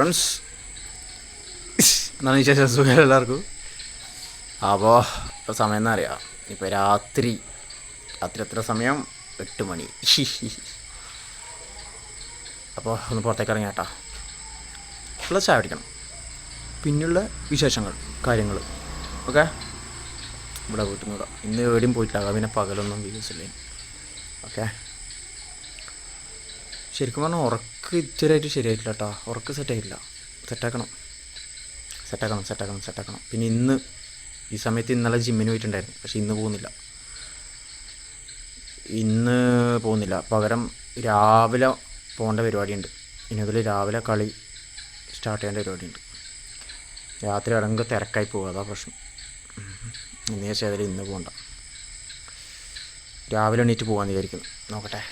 Friends എന്നാണ് വിശേഷം? സുഖം എല്ലാവർക്കും. അപ്പോൾ ഇപ്പോൾ സമയം എന്താ അറിയാം? ഇപ്പോൾ രാത്രി. രാത്രി എത്ര സമയം? എട്ട് മണി. അപ്പോൾ ഒന്ന് പുറത്തേക്ക് ഇറങ്ങി കേട്ടാ. ഉള്ള ചായ പിടിക്കണം പിന്നെയുള്ള വിശേഷങ്ങൾ കാര്യങ്ങൾ. ഓക്കെ? ഇവിടെ വീട്ടിൽ നിന്ന് ഇന്ന് എവിടെയും പോയിട്ടില്ല. പിന്നെ പകലൊന്നും വീഡിയോസില്ലേ ഓക്കെ? ശരിക്കും പറഞ്ഞാൽ ഉറക്ക് ഇച്ചിരിയായിട്ട് ശരിയായിട്ടില്ല കേട്ടോ ഉറക്ക് സെറ്റായിട്ടില്ല സെറ്റാക്കണം സെറ്റാക്കണം സെറ്റാക്കണം സെറ്റാക്കണം പിന്നെ ഇന്ന് ഈ സമയത്ത് ഇന്നലെ ജിമ്മിന് പോയിട്ടുണ്ടായിരുന്നു. പക്ഷെ ഇന്ന് പോകുന്നില്ല. ഇന്ന് പോകുന്നില്ല. പകരം രാവിലെ പോകേണ്ട പരിപാടിയുണ്ട്. ഇനി മുതൽ രാവിലെ കളി സ്റ്റാർട്ട് ചെയ്യേണ്ട പരിപാടിയുണ്ട്. രാത്രി അടങ്ങ് തിരക്കായി പോകുക അതാ പ്രശ്നം. ഇന്ന് അതിൽ ഇന്ന് പോകണ്ട. രാവിലെ എണീറ്റ് പോകാമെന്ന് വിചാരിക്കുന്നു. നോക്കട്ടെ.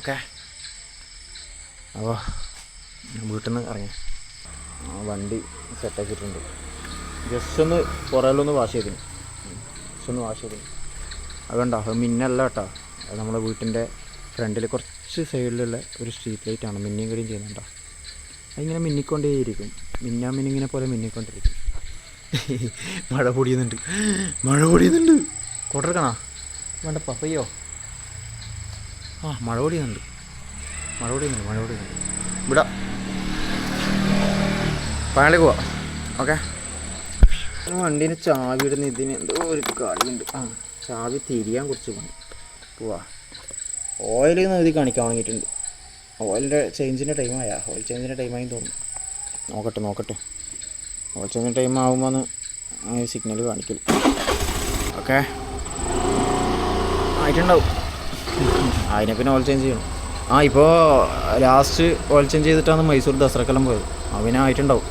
ഓക്കെ അപ്പോൾ വീട്ടിൽ നിന്ന് ഇറങ്ങി. ആ വണ്ടി സെറ്റാക്കിയിട്ടുണ്ട് ജസ്റ്റ് ഒന്ന് പുറകിലൊന്ന് വാഷ് ചെയ്തിന്. ജസ്റ്റ് ഒന്ന് വാഷ് ചെയ്തിന്. അതുകൊണ്ടോ അത് മിന്നല്ല കേട്ടോ. അത് നമ്മുടെ വീട്ടിന്റെ ഫ്രണ്ടിൽ കുറച്ച് സൈഡിലുള്ള ഒരു സ്ട്രീറ്റ് ലൈറ്റാണ് മിന്നിയും കൂടിയും ചെയ്യുന്നുണ്ടോ അതിങ്ങനെ മിന്നിക്കൊണ്ടേയിരിക്കും മിന്നാ മിന്നിങ്ങനെ പോലെ മിന്നിക്കൊണ്ടിരിക്കും. മഴ പൊടിയുന്നുണ്ട്. മഴ പൊടിയുന്നുണ്ട്. കൊണ്ടിരിക്കണോ വേണ്ട പപ്പയ്യോ ആ മഴ പൊടിയുന്നുണ്ട്. മഴ മഴപൊടി മഴ പൊടിയുന്നുണ്ട് ഇവിടെ പഴയലേക്ക് പോവാം. ഓക്കെ? വണ്ടീന്റെ ചാവി ഇടുന്ന ഇതിന് എന്തോ ഒരു കളിയുണ്ട്. ആ ചാവി തിരിയാൻ കുറച്ച് പണി. പോവാ. ഓയിൽ എഴുതി കാണിക്കാൻ വാങ്ങിയിട്ടുണ്ട് ഓയിലിന്റെ ചേഞ്ചിന്റെ ടൈമായ ഓയിൽ ചേഞ്ചിന്റെ ടൈമായി തോന്നുന്നു. നോക്കട്ടെ നോക്കട്ടെ. ഓയിൽ ചേഞ്ചിന്റെ ടൈം ആകുമ്പോൾ സിഗ്നൽ കാണിക്കും ഓക്കെ? ആയിട്ടുണ്ടാവും. അതിനെ പിന്നെ ഓയിൽ ചേഞ്ച് ചെയ്യണം. ആ ഇപ്പോൾ ലാസ്റ്റ് ഓയിൽ ചേഞ്ച് ചെയ്തിട്ടാണ് മൈസൂർ ദസറക്കെല്ലാം പോയത്. അവനായിട്ടുണ്ടാവും ആയിട്ടുണ്ടാവും.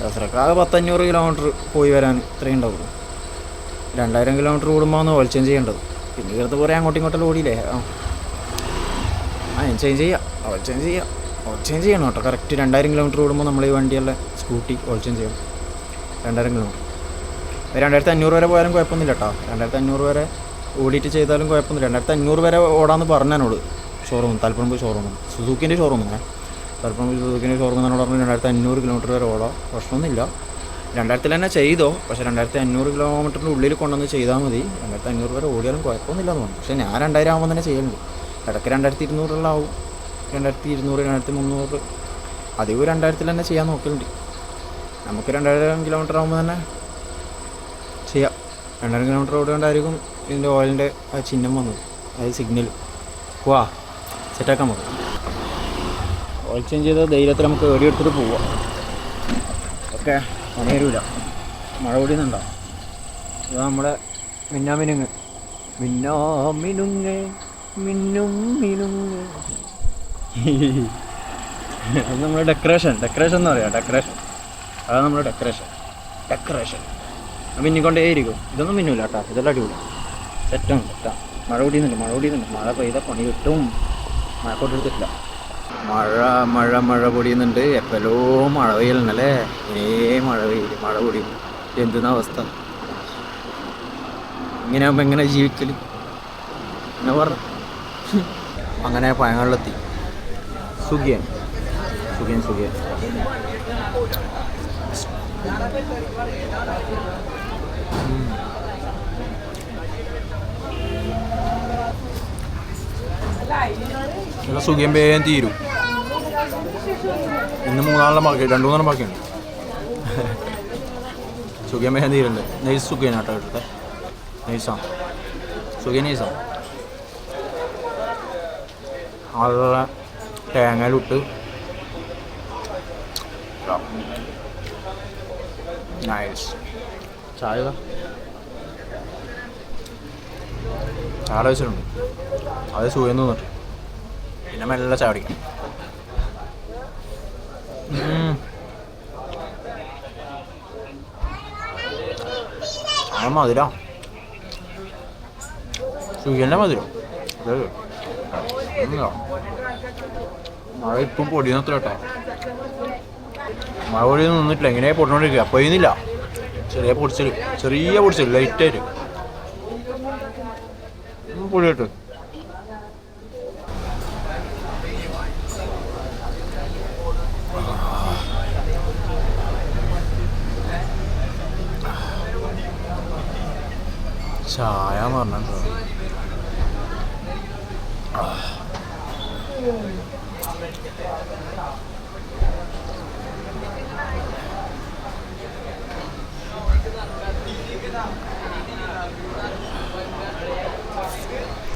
ദസറക്ക ആകെ പത്തഞ്ഞൂറ് കിലോമീറ്റർ പോയി വരാൻ ഇത്രയും ഉണ്ടാവുള്ളൂ. രണ്ടായിരം കിലോമീറ്റർ കൂടുമ്പോൾ ഓയിൽ ചേഞ്ച് ചെയ്യേണ്ടത്. പിന്നെ ഇവിടുത്തെ കുറേ അങ്ങോട്ടും ഇങ്ങോട്ടും ഓടിയില്ലേ? ആ. ഞാൻ ചേഞ്ച് ചെയ്യാം. ഓയിൽ ചേഞ്ച് ചെയ്യാം. ഓയിൽ ചേഞ്ച് ചെയ്യണം കേട്ടോ. കറക്റ്റ് രണ്ടായിരം കിലോമീറ്റർ കൂടുമ്പോൾ നമ്മൾ ഈ വണ്ടിയുള്ള സ്കൂട്ടി ഓയിൽ ചേഞ്ച് ചെയ്യണം. രണ്ടായിരം കിലോമീറ്റർ രണ്ടായിരത്തി അഞ്ഞൂറ് വരെ പോയാലും കുഴപ്പമൊന്നുമില്ല കേട്ടോ. രണ്ടായിരത്തി അഞ്ഞൂറ് വരെ ഓടിയിട്ട് ചെയ്താലും കുഴപ്പമൊന്നുമില്ല. രണ്ടായിരത്തി അഞ്ഞൂറ് വരെ ഓടാന്ന് പറഞ്ഞതിനോട് ഷോറൂം താല്പര്യം ഷോറൂം. സുസൂക്കിന്റെ ഷോറൂമാണ് താല്പര്യം സുസൂക്കിന്റെ ഷോറൂം എന്നോട് പറഞ്ഞാൽ രണ്ടായിരത്തി അഞ്ഞൂറ് കിലോമീറ്റർ വരെ ഓടാം പ്രശ്നമൊന്നുമില്ല. രണ്ടായിരത്തിൽ തന്നെ ചെയ്തോ. പക്ഷേ രണ്ടായിരത്തി അഞ്ഞൂറ് കിലോമീറ്ററിന്റെ ഉള്ളിൽ കൊണ്ടുവന്ന് ചെയ്താൽ മതി. രണ്ടായിരത്തി അഞ്ഞൂറ് വരെ ഓടിയാലും കുഴപ്പമൊന്നുമില്ല എന്ന് പറഞ്ഞു. പക്ഷേ ഞാൻ രണ്ടായിരം ആകുമ്പോൾ തന്നെ ചെയ്യുന്നുണ്ട് ഇടയ്ക്ക് രണ്ടായിരത്തി ഇരുന്നൂറിലാവും രണ്ടായിരത്തി ഇരുന്നൂറ് രണ്ടായിരത്തി മുന്നൂറ് അധികം രണ്ടായിരത്തിൽ തന്നെ ചെയ്യാൻ നോക്കലുണ്ട്. നമുക്ക് രണ്ടായിരം കിലോമീറ്റർ ആകുമ്പോൾ തന്നെ ചെയ്യാം. രണ്ടായിരം കിലോമീറ്റർ ഓടുകൊണ്ടായിരിക്കും ഇതിന്റെ ഓയിലിന്റെ ആ ചിഹ്നം വന്നത്. അതായത് സിഗ്നൽ പോവാ സെറ്റാക്കാൻ നമുക്ക് ഓയിൽ ചേഞ്ച് ചെയ്ത ധൈര്യത്തിൽ നമുക്ക് എടുത്തിട്ട് പോവാം. ഓക്കെ. പണി വരില്ല മഴ പൊടിയുന്നുണ്ടോ ഇത് നമ്മുടെ മിന്നാ മിന്നാമിനുങ്ങ് മിന്നാ മിനുങ്ങ് മിന്നും മിനുങ്ങ് അത് നമ്മുടെ ഡെക്കറേഷൻ ഡെക്കറേഷൻ എന്ന് പറയാം. ഡെക്കറേഷൻ അതാണ് നമ്മുടെ ഡെക്കറേഷൻ ഡെക്കറേഷൻ മിന്നിക്കൊണ്ടേയിരിക്കും. ഇതൊന്നും മിന്നൂല കേട്ടോ. ഇതെല്ലാം അടിപൊളി സെറ്റാണ് സെറ്റാണ് മഴ പൊടിയുന്നുണ്ട് മഴ പൊടിയുന്നുണ്ട് മഴ പെയ്ത പണി കിട്ടും മഴക്കോട്ട് മഴ മഴ മഴ പൊടിയുന്നുണ്ട്. എപ്പോഴോ മഴ പെയ്യലുണ്ടല്ലേ ഇനേ മഴ പെയ്യില്ല മഴ പൊടിയും എന്തെന്ന അവസ്ഥ? ഇങ്ങനെ ആകുമ്പോൾ എങ്ങനെ ജീവിക്കൽ എന്നാ പറഞ്ഞു അങ്ങനെ പഴങ്ങളിലെത്തി. സുഖിയൻ. സുഖിയൻ സുഖിയൻ. ഇവിടെ സുഖം വേഗം തീരും. ഇന്ന് മൂന്നാളെണ്ണം ബാക്കി രണ്ടു മൂന്നെണ്ണം ബാക്കിയുണ്ട്. സുഖം വേഗം തീരുണ്ട്. നെയ്സ് സുഖേന കേട്ടോ ഇവിടുത്തെ. നൈസാണ് സുഖ നൈസാണ് നല്ല തേങ്ങയിലിട്ട് ചായ. ചായ വെച്ചിട്ടുണ്ട് അത് സുഖം തോന്നിട്ട്. പിന്നെ മെല്ലെ ചാടിക്കും ആ മധുരം. സുഖിന്റെ മധുരം. മഴ ഇപ്പം പൊടിയുന്നത്ര കേട്ടോ. മഴ പൊടിയൊന്നും നിന്നിട്ടില്ല. എങ്ങനെ പൊടിനോണ്ടിരിക്കുക പൊയ്യുന്നില്ല ചെറിയ പൊടിച്ചൽ ചെറിയ പൊടിച്ചൽ ലൈറ്റായിട്ട് പൊടി കേട്ടോ ചായ പറഞ്ഞോ